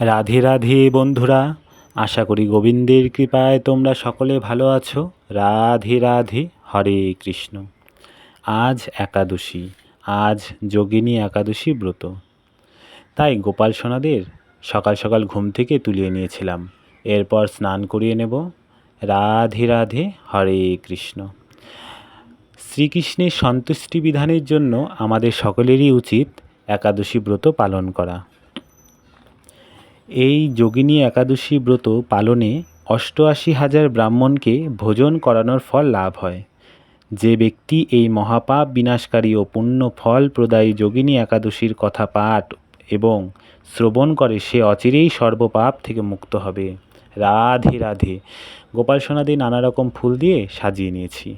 রাধে রাধে বন্ধুরা, আশা করি গোবিন্দের কৃপায় তোমরা সকলে ভালো আছো। রাধে রাধে, হরে কৃষ্ণ। আজ একাদশী, আজ যোগিনী একাদশী ব্রত। তাই গোপাল সোনাদের সকাল সকাল ঘুম থেকে তুলিয়ে নিয়েছিলাম। এরপর স্নান করিয়ে নেব। রাধে রাধে, হরে কৃষ্ণ। শ্রীকৃষ্ণের সন্তুষ্টি বিধানের জন্য আমাদের সকলেরই উচিত একাদশী ব্রত পালন করা। এই যোগিনী একাদশী ব্রত পালনে অষ্টআশি হাজার ব্রাহ্মণকে ভোজন করানোর ফল লাভ হয়। যে ব্যক্তি এই মহাপাপ বিনাশকারী ও পুণ্য ফল প্রদায়ী যোগিনী একাদশীর কথা পাঠ এবং শ্রবণ করে সে অচিরেই সর্বপাপ থেকে মুক্ত হবে। রাধে রাধে। গোপাল সোনাদি নানা রকম ফুল দিয়ে সাজিয়ে নিয়েছি।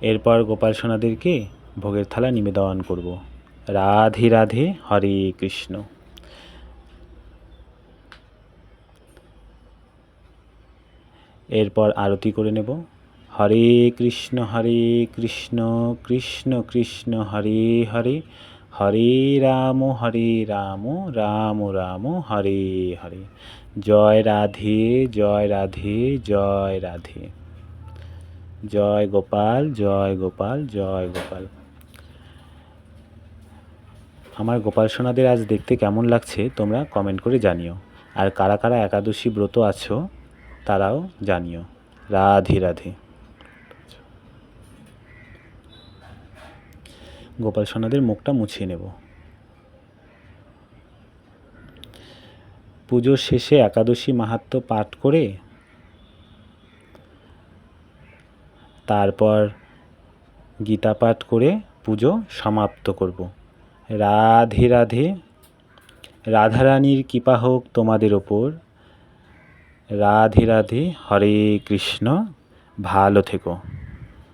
এরপর গোপাল সোনাদেরকে ভোগের থালা নিবেদন করব। রাধে রাধে হরে কৃষ্ণ। এরপর আরতি করে নেব। হরে কৃষ্ণ হরে কৃষ্ণ কৃষ্ণ কৃষ্ণ, হরে হরে হরে রাম হরে রাম রাম রাম, হরে হরে। জয় রাধে জয় রাধে জয় রাধে। জয় গোপাল জয় গোপাল জয় গোপাল। আমার গোপাল সোনাদের আজ দেখতে কেমন লাগছে তোমরা কমেন্ট করে জানিও। আর কারা কারা একাদশী ব্রত আছো, তারাও জানিও। রাধে রাধে। গোপাল সোনাদের মুখটা মুছিয়ে নেব। পুজোর শেষে একাদশী মাহাত্ম্য পাঠ করে তারপর গীতা পাঠ করে পুজো সমাপ্ত করব। রাধে রাধে। রাধারানীর কৃপা হোক তোমাদের ওপর। রাধে রাধে। হরে কৃষ্ণ। ভালো থেকো।